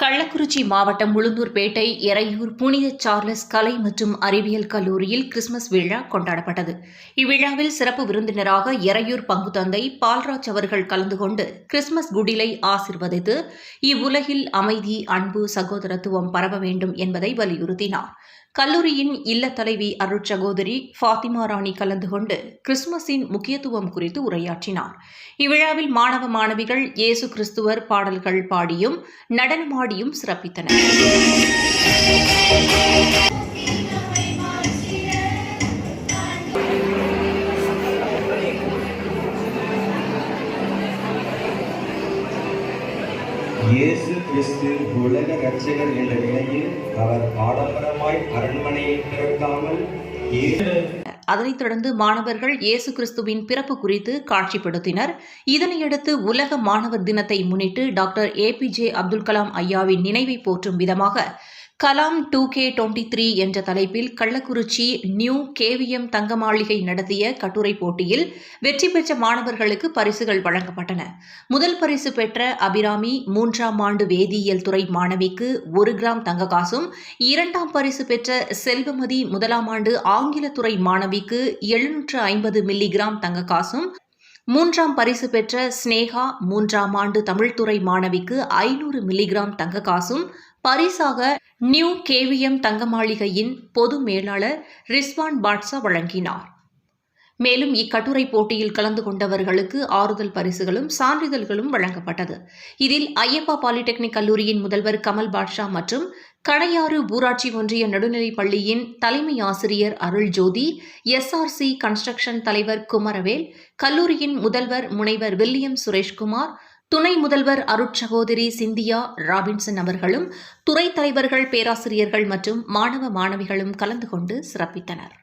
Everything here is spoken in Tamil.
கள்ளக்குறிச்சி மாவட்டம் உளுந்தூர்பேட்டை எறையூர் புனித சார்லஸ் கலை மற்றும் அறிவியல் கல்லூரியில் கிறிஸ்துமஸ் விழா கொண்டாடப்பட்டது. இவ்விழாவில் சிறப்பு விருந்தினராக எறையூர் பங்கு தந்தை பால்ராஜ் அவர்கள் கலந்து கொண்டு கிறிஸ்துமஸ் குடிலை ஆசிர்வதித்து இவ்வுலகில் அமைதி அன்பு சகோதரத்துவம் பரவ வேண்டும் என்பதை வலியுறுத்தினார். கல்லூரியின் இல்ல தலைவி அருட்சகோதரி ஃபாத்திமா ராணி கலந்து கொண்டு கிறிஸ்துமஸின் முக்கியத்துவம் குறித்து உரையாற்றினார். இவ்விழாவில் மாணவ மாணவிகள் இயேசு கிறிஸ்துவர் பாடல்கள் பாடியும் நடனமாடியும் சிறப்பித்தனர். இயேசு கிறிஸ்து உலக ரட்சகர் என்ற நிலையில் அவர் ஆடம்பரமாய் அரண்மனையை திறக்காமல் அதனைத் தொடர்ந்து மாணவர்கள் இயேசு கிறிஸ்துவின் பிறப்பு குறித்து காட்சிப்படுத்தினர். இதனையடுத்து உலக மாணவர் தினத்தை முன்னிட்டு டாக்டர் ஏபிஜே அப்துல் கலாம் ஐயாவின் நினைவை போற்றும் விதமாக Kalam two K twenty three என்ற தலைப்பில் கள்ளக்குறிச்சி நியூ கேவிஎம் தங்க மாளிகை நடத்திய கட்டுரை போட்டியில் வெற்றி பெற்ற மாணவர்களுக்கு பரிசுகள் வழங்கப்பட்டன. முதல் பரிசு பெற்ற அபிராமி மூன்றாம் ஆண்டு வேதியியல் துறை மாணவிக்கு ஒரு கிராம் தங்க காசும் இரண்டாம் பரிசு பெற்ற செல்வமதி முதலாம் ஆண்டு ஆங்கிலத்துறை மாணவிக்கு எழுநூற்று ஐம்பது மில்லிகிராம் தங்க காசும் மூன்றாம் பரிசு பெற்ற ஸ்னேகா மூன்றாம் ஆண்டு தமிழ்துறை மாணவிக்கு ஐநூறு மில்லிகிராம் தங்க காசும் பரிசாக நியூ கேவிஎம் தங்க மாளிகையின் பொது மேலாளர் ரிஸ்வான் பாட்ஸா வழங்கினார். மேலும் இக்கட்டுரை போட்டியில் கலந்து கொண்டவர்களுக்கு ஆறுதல் பரிசுகளும் சான்றிதழ்களும் வழங்கப்பட்டது. இதில் ஐயப்பா பாலிடெக்னிக் கல்லூரியின் முதல்வர் கமல் பாட்ஷா மற்றும் கடையாறு ஊராட்சி ஒன்றிய நடுநிலைப் பள்ளியின் தலைமை ஆசிரியர் அருள் ஜோதி எஸ்ஆர்சி கன்ஸ்ட்ரக்ஷன் தலைவர் குமரவேல் கல்லூரியின் முதல்வர் முனைவர் வில்லியம் சுரேஷ்குமார் துணை முதல்வர் அருட்சகோதரி சிந்தியா ராபின்சன் அவர்களும் துறை தலைவர்கள் பேராசிரியர்கள் மற்றும் மாணவ மாணவிகளும் கலந்து கொண்டு சிறப்பித்தனர்.